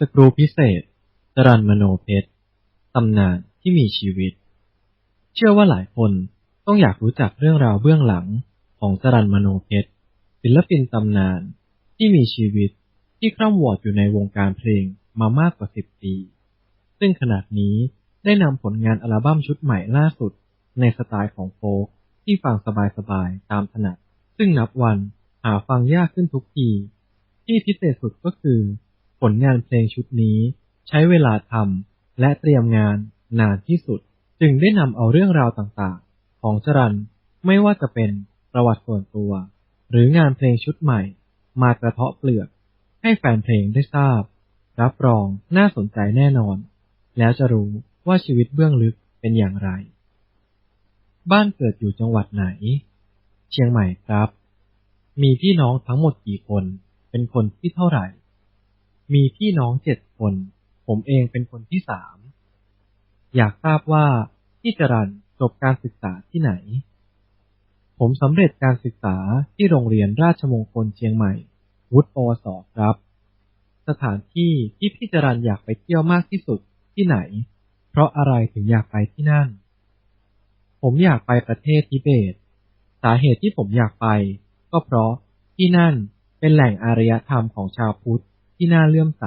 สกรูพิเศษ จรันมโนเพชร ตำนานที่มีชีวิต เชื่อว่าหลายคนต้องอยากรู้จักเรื่องราวเบื้องหลังของจรันมโนเพชร ศิลปินตำนานที่มีชีวิตที่คร่ำวอดอยู่ในวงการเพลงมามากกว่าสิบปี ซึ่งขนาดนี้ได้นำผลงานอัลบั้มชุดใหม่ล่าสุด ในสไตล์ของโฟล์กที่ฟังสบายๆตามถนัด ซึ่งนับวันหาฟังยากขึ้นทุกที ที่พิเศษสุดก็คือ ผลงานเพลงชุดนี้ ใช้เวลาทำและเตรียมงานนานที่สุด จึงได้นำเอาเรื่องราวต่างๆ ของจรันไม่ว่าจะเป็นประวัติส่วนตัว หรืองานเพลงชุดใหม่ มากระเทาะเปลือก ให้แฟนเพลงได้ทราบ รับรองน่าสนใจแน่นอน แล้วจะรู้ว่าชีวิตเบื้องลึกเป็นอย่างไร บ้านเกิดอยู่จังหวัดไหน เชียงใหม่ครับ มีพี่น้องทั้งหมดกี่คน เป็นคนที่เท่าไหร่ มีพี่น้องเจ็ดคน ผมเองเป็นคนที่สาม อยากทราบว่าพี่จรันจบการศึกษาที่ไหน ผมสำเร็จการศึกษาที่โรงเรียนราชมงคลเชียงใหม่ วุฒิปวสครับ สถานที่ที่พี่จรันอยากไปเที่ยวมากที่สุดที่ไหน เพราะอะไรถึงอยากไปที่นั่น ผมอยากไปประเทศทิเบต สาเหตุที่ผมอยากไป ก็เพราะที่นั่นเป็นแหล่งอารยธรรมของชาวพุทธ ที่น่าเลื่อมใส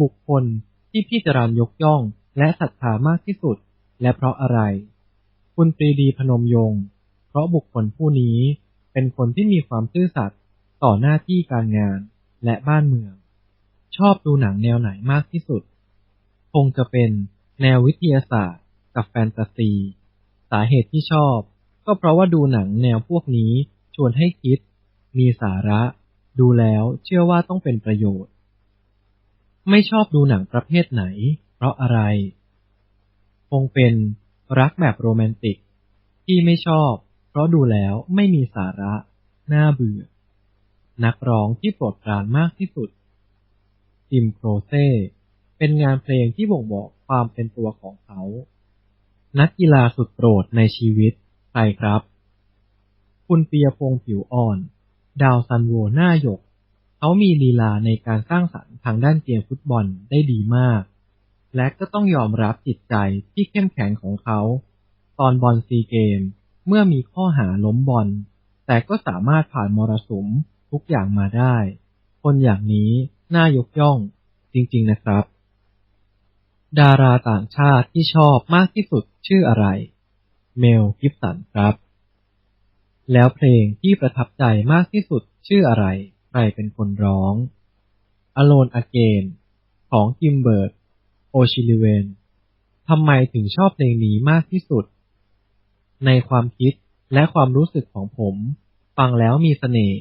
บุคคลที่พี่จรันยกย่องและศรัทธามากที่สุด และเพราะอะไร คุณปรีดีพนมยงค์เพราะบุคคลผู้นี้เป็นคนที่มีความซื่อสัตย์ต่อหน้าที่การงานและบ้านเมือง ชอบดูหนังแนวไหนมากที่สุด คงจะเป็นแนววิทยาศาสตร์ กับแฟนตาซี สาเหตุที่ชอบ ก็เพราะว่าดูหนังแนวพวกนี้ชวนให้คิด มีสาระ ดูแล้วเชื่อว่าต้องเป็นประโยชน์ ไม่ชอบดูหนังประเภทไหน เพราะอะไร คงเป็นรักแบบโรแมนติก ที่ไม่ชอบ เพราะดูแล้วไม่มีสาระ น่าเบื่อ นักร้องที่โปรดปรานมากที่สุดจิมโครเซ่เป็นงานเพลงที่บ่งบอกความเป็นตัวของเขา นักกีฬาสุดโปรดในชีวิต ใครครับ คุณเปียพงษ์ผิวอ่อน ดาวซันโวหน้าหยก เขามีลีลาในการสร้างสรรค์ทางด้านเกมฟุตบอลได้ดีมาก และก็ต้องยอมรับจิตใจที่เข้มแข็งของเขา ตอนบอลซีเกม เมื่อมีข้อหาล้มบอล แต่ก็สามารถผ่านมรสุมทุกอย่างมาได้ คนอย่างนี้น่ายกย่องจริงๆนะครับ ดาราต่างชาติที่ชอบมากที่สุดชื่ออะไร เมล กิฟสันครับ แล้วเพลงที่ประทับใจมากที่สุดชื่ออะไร ใครเป็นคนร้อง Alone Again ของกิมเบิร์ตโอชิลิเวนทำไมถึงชอบเพลงนี้มากที่สุด ในความคิดและความรู้สึกของผม ฟังแล้วมีเสน่ห์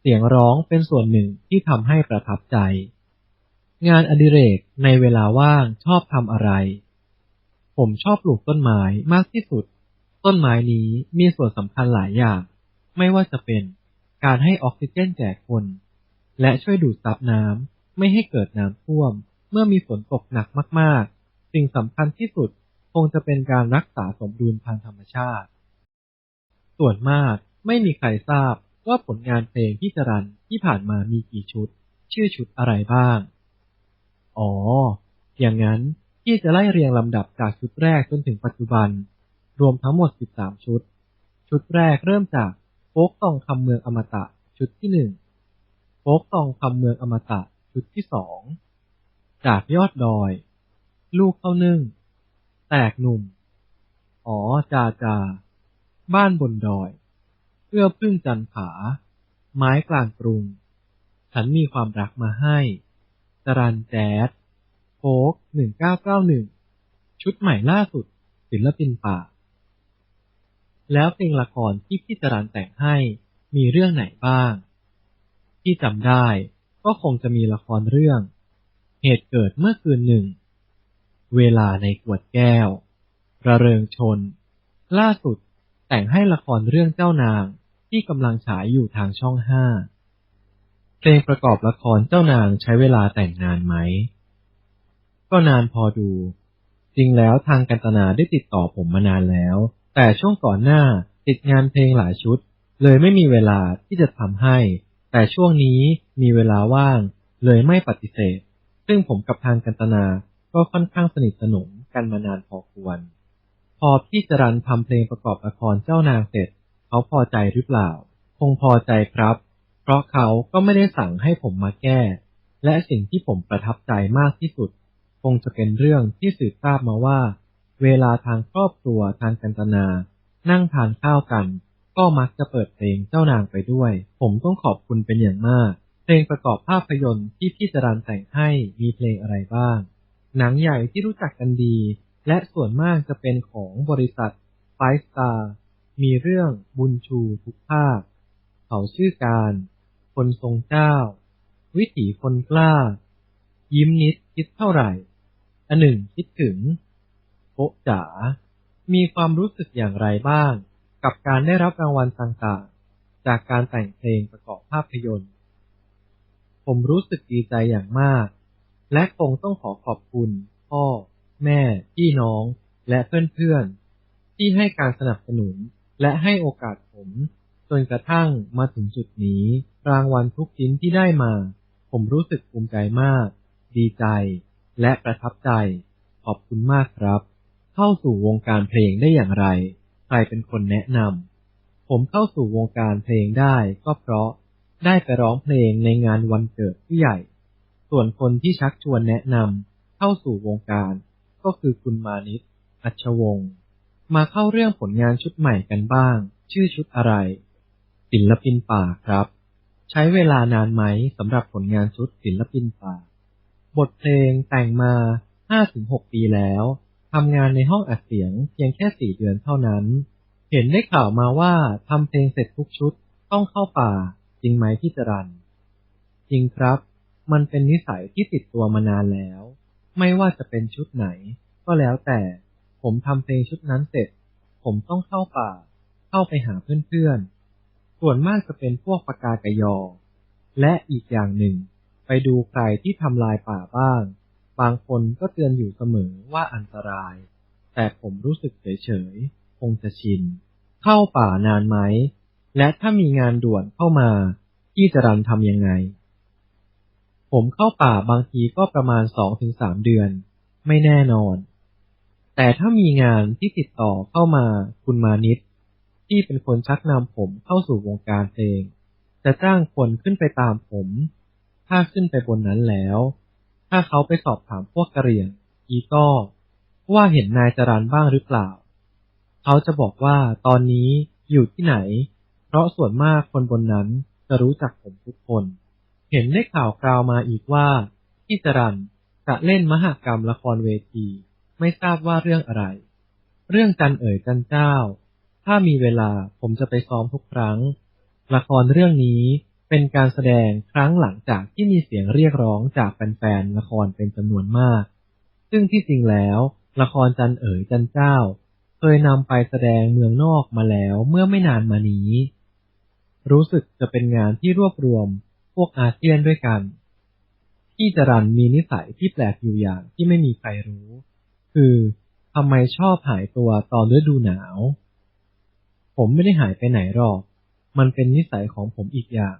เสียงร้องเป็นส่วนหนึ่งที่ทำให้ประทับใจ งานอดิเรกในเวลาว่างชอบทำอะไร ผมชอบปลูกต้นไม้มากที่สุด ต้นไม้นี้มีส่วนสำคัญหลายอย่าง ไม่ว่าจะเป็นการให้ออกซิเจนแก่คน และช่วยดูดซับน้ำไม่ให้เกิดน้ำท่วม เมื่อมีฝนตกหนักมาก ๆ สิ่งสำคัญที่สุดคงจะเป็นการรักษาสมดุลทางธรรมชาติ ส่วนมากไม่มีใครทราบว่าผลงานเพลงพี่จรันที่ผ่านมามีกี่ชุด ชื่อชุดอะไรบ้าง อ๋อ อย่างนั้นพี่จะไล่เรียงลำดับจากชุดแรกจนถึงปัจจุบัน รวมทั้งหมด 13 ชุด ชุดแรกเริ่มจากโฟกตองคำเมืองอมตะ ชุดที่หนึ่งโฟกตองคำเมืองอมตะ ชุดที่สองจากยอดดอย ลูกเข้านึ่ง แตกหนุ่ม อ๋อจาจา บ้านบนดอย เอื้อพึ่งจันผา ไม้กลางกรุง ฉันมีความรักมาให้จรันแจ๊ดโฟกหนึ่งเก้าเก้าหนึ่งชุดใหม่ล่าสุด ศิลปินป่า แล้วเพลงละครที่พี่จรันแต่งให้มีเรื่องไหนบ้าง ที่จำได้ก็คงจะมีละครเรื่อง เหตุเกิดเมื่อคืนหนึ่ง เวลาในขวดแก้ว ระเริงชน ล่าสุดแต่งให้ละครเรื่องเจ้านางที่กำลังฉายอยู่ทางช่องห้าเพลงประกอบละครเจ้านางใช้เวลาแต่งนานไหม ก็นานพอดู จริงแล้วทางกันตนาได้ติดต่อผมมานานแล้ว แต่ช่วงก่อนหน้าติดงานเพลงหลายชุด เลยไม่มีเวลาที่จะทำให้ แต่ช่วงนี้มีเวลาว่าง เลยไม่ปฏิเสธ ซึ่งผมกับทางกันตนาก็ค่อนข้างสนิทสนมกันมานานพอควร พอพี่จรันทำเพลงประกอบละครเจ้านางเสร็จ เขาพอใจหรือเปล่า คงพอใจครับ เพราะเขาก็ไม่ได้สั่งให้ผมมาแก้ และสิ่งที่ผมประทับใจมากที่สุด คงจะเป็นเรื่องที่สืบทราบมาว่า เวลาทางครอบครัวทางกันตนา นั่งทานข้าวกัน ก็มักจะเปิดเพลงเจ้านางไปด้วย ผมต้องขอบคุณเป็นอย่างมาก เพลงประกอบภาพยนตร์ที่พี่จรันแต่งให้มีเพลงอะไรบ้าง หนังใหญ่ที่รู้จักกันดี และส่วนมากจะเป็นของบริษัทไฟสตาร์มีเรื่องบุญชูทุกภาค เขาชื่อการ คนทรงเจ้า วิถีคนกล้า ยิ้มนิดคิดเท่าไหร่อันหนึ่งคิดถึงะจ๋า มีความรู้สึกอย่างไรบ้าง กับการได้รับรางวัลต่างๆ จากการแต่งเพลงประกอบภาพยนตร์ ผมรู้สึกดีใจอย่างมาก และคงต้องขอขอบคุณพ่อ แม่ พี่น้อง และเพื่อนๆ ที่ให้การสนับสนุนและให้โอกาสผมจนกระทั่งมาถึงจุดนี้ รางวัลทุกชิ้นที่ได้มา ผมรู้สึกภูมิใจมาก ดีใจ และประทับใจ ขอบคุณมากครับ เข้าสู่วงการเพลงได้อย่างไร ใครเป็นคนแนะนำ ผมเข้าสู่วงการเพลงได้ก็เพราะได้ไปร้องเพลงในงานวันเกิดผู้ใหญ่ ส่วนคนที่ชักชวนแนะนำเข้าสู่วงการ ก็คือคุณมานิต อัชวงศ์ มาเข้าเรื่องผลงานชุดใหม่กันบ้าง ชื่อชุดอะไร ศิลปินป่าครับ ใช้เวลานานไหมสำหรับผลงานชุดศิลปินป่า บทเพลงแต่งมา 5-6 ปีแล้ว ทำงานในห้องอัดเสียงเพียงแค่4เดือนเท่านั้น เห็นได้ข่าวมาว่าทำเพลงเสร็จทุกชุดต้องเข้าป่า จริงไหมพี่จรันจริงครับ มันเป็นนิสัยที่ติดตัวมานานแล้ว ไม่ว่าจะเป็นชุดไหน ก็แล้วแต่ผมทำเพลงชุดนั้นเสร็จ ผมต้องเข้าป่า เข้าไปหาเพื่อนๆ ส่วนมากจะเป็นพวกปากากยอ และอีกอย่างหนึ่ง ไปดูใครที่ทำลายป่าบ้าง บางคนก็เตือนอยู่เสมอว่าอันตราย แต่ผมรู้สึกเฉยๆ คงจะชิน เข้าป่านานไหม และถ้ามีงานด่วนเข้ามาพี่จรันทำยังไง ผมเข้าป่าบางทีก็ประมาณสองถึงสามเดือน ไม่แน่นอน แต่ถ้ามีงานที่ติดต่อเข้ามาคุณมานิดที่เป็นคนชักนำผมเข้าสู่วงการเพลง จะจ้างคนขึ้นไปตามผม ถ้าขึ้นไปบนนั้นแล้ว ถ้าเขาไปสอบถามพวกกระเหรี่ยง อีก็ว่าเห็นนายจรันบ้างหรือเปล่า เขาจะบอกว่าตอนนี้อยู่ที่ไหน เพราะส่วนมากคนบนนั้นจะรู้จักผมทุกคน เห็นได้ข่าวคราวมาอีกว่าพี่จรันจะเล่นมหกรรมละครเวที ไม่ทราบว่าเรื่องอะไร เรื่องจันเอ๋ยจันเจ้า ถ้ามีเวลาผมจะไปซ้อมทุกครั้ง ละครเรื่องนี้ เป็นการแสดงครั้งหลังจากที่มีเสียงเรียกร้องจากแฟนๆละครเป็นจำนวนมาก ซึ่งที่จริงแล้ว ละครจันเอ๋ยจันเจ้า เคยนำไปแสดงเมืองนอกมาแล้วเมื่อไม่นานมานี้ รู้สึกจะเป็นงานที่รวบรวมพวกอาเซียนด้วยกันพี่จรันมีนิสัยที่แปลกอยู่อย่างที่ไม่มีใครรู้ คือทำไมชอบหายตัวตอนฤดูหนาว ผมไม่ได้หายไปไหนหรอก มันเป็นนิสัยของผมอีกอย่าง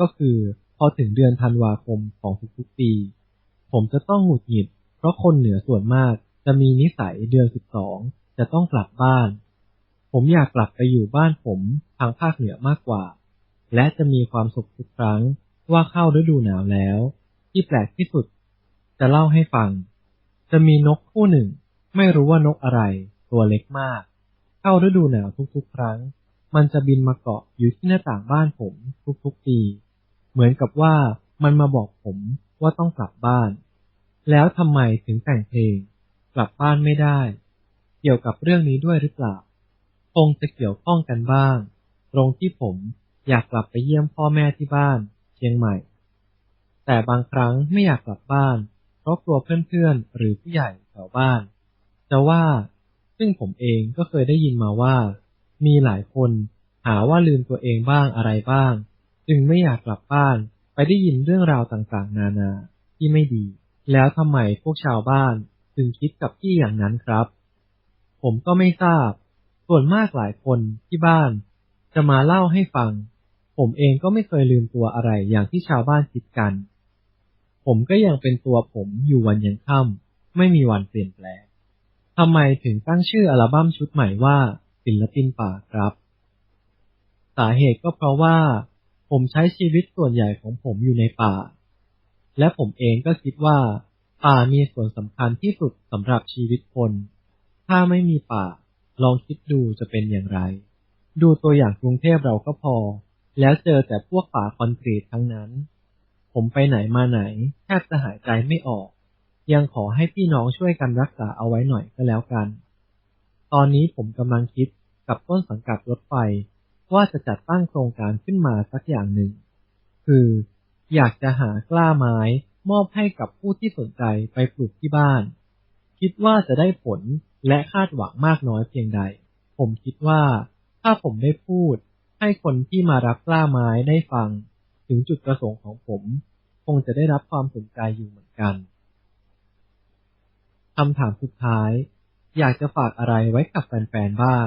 ก็คือพอถึงเดือนธันวาคมของทุกๆปี ผมจะต้องหงุดหงิด เพราะคนเหนือส่วนมากจะมีนิสัยเดือนสิบสองจะต้องกลับบ้าน ผมอยากกลับไปอยู่บ้านผมทางภาคเหนือมากกว่า และจะมีความสุขทุกครั้งว่าเข้าฤดูหนาวแล้ว ที่แปลกที่สุด จะเล่าให้ฟัง จะมีนกคู่หนึ่ง ไม่รู้ว่านกอะไร ตัวเล็กมาก เข้าฤดูหนาวทุกๆ ครั้ง มันจะบินมาเกาะอยู่ที่หน้าต่างบ้านผมทุกๆปี เหมือนกับว่ามันมาบอกผมว่าต้องกลับบ้าน แล้วทำไมถึงแต่งเพลง กลับบ้านไม่ได้ เกี่ยวกับเรื่องนี้ด้วยหรือเปล่า คงจะเกี่ยวข้องกันบ้าง ตรงที่ผมอยากกลับไปเยี่ยมพ่อแม่ที่บ้าน เชียงใหม่ แต่บางครั้งไม่อยากกลับบ้าน เพราะกลัวเพื่อนๆ หรือผู้ใหญ่แถวบ้าน จะว่าซึ่งผมเองก็เคยได้ยินมาว่า มีหลายคนหาว่าลืมตัวเองบ้างอะไรบ้าง จึงไม่อยากกลับบ้าน ไปได้ยินเรื่องราวต่างๆ นานา ที่ไม่ดี แล้วทำไมพวกชาวบ้านจึงคิดกับพี่อย่างนั้นครับ ผมก็ไม่ทราบ ส่วนมากหลายคนที่บ้าน จะมาเล่าให้ฟัง ผมเองก็ไม่เคยลืมตัวอะไรอย่างที่ชาวบ้านคิดกัน ผมก็ยังเป็นตัวผมอยู่วันยังค่ำไม่มีวันเปลี่ยนแปลงทำไมถึงตั้งชื่ออัลบั้มชุดใหม่ว่าศิลปินป่าครับ สาเหตุก็เพราะว่า ผมใช้ชีวิตส่วนใหญ่ของผมอยู่ในป่า และผมเองก็คิดว่า ป่ามีส่วนสำคัญที่สุดสำหรับชีวิตคน ถ้าไม่มีป่า ลองคิดดูจะเป็นอย่างไร ดูตัวอย่างกรุงเทพเราก็พอ แล้วเจอแต่พวกป่าคอนกรีตทั้งนั้น ผมไปไหนมาไหน แทบจะหายใจไม่ออก ยังขอให้พี่น้องช่วยกันรักษาเอาไว้หน่อยก็แล้วกัน ตอนนี้ผมกำลังคิดกับต้นสังกัดรถไฟ ว่าจะจัดตั้งโครงการขึ้นมาสักอย่างหนึ่ง คือ อยากจะหากล้าไม้มอบให้กับผู้ที่สนใจไปปลูกที่บ้าน คิดว่าจะได้ผลและคาดหวังมากน้อยเพียงใด ผมคิดว่าถ้าผมได้พูด ให้คนที่มารับกล้าไม้ได้ฟัง ถึงจุดประสงค์ของผม คงจะได้รับความสนใจอยู่เหมือนกันคำถามสุดท้าย อยากจะฝากอะไรไว้กับแฟนๆบ้าง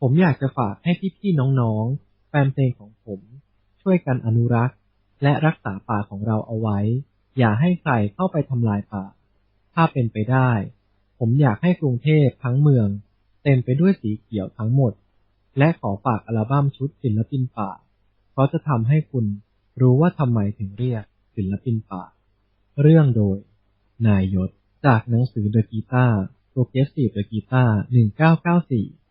ผมอยากจะฝากให้พี่ๆน้องๆ แฟนเพลงของผม ช่วยกันอนุรักษ์ และรักษาป่าของเราเอาไว้ อย่าให้ใครเข้าไปทำลายป่า ถ้าเป็นไปได้ ผมอยากให้กรุงเทพทั้งเมือง เต็มไปด้วยสีเขียวทั้งหมด และขอฝากอัลบั้มชุดศิลปินป่า เพราะจะทำให้คุณรู้ว่าทำไมถึงเรียกศิลปินป่า เรื่องโดย นายยศ จากหนังสือ The Guitar Progressive The Guitar 1994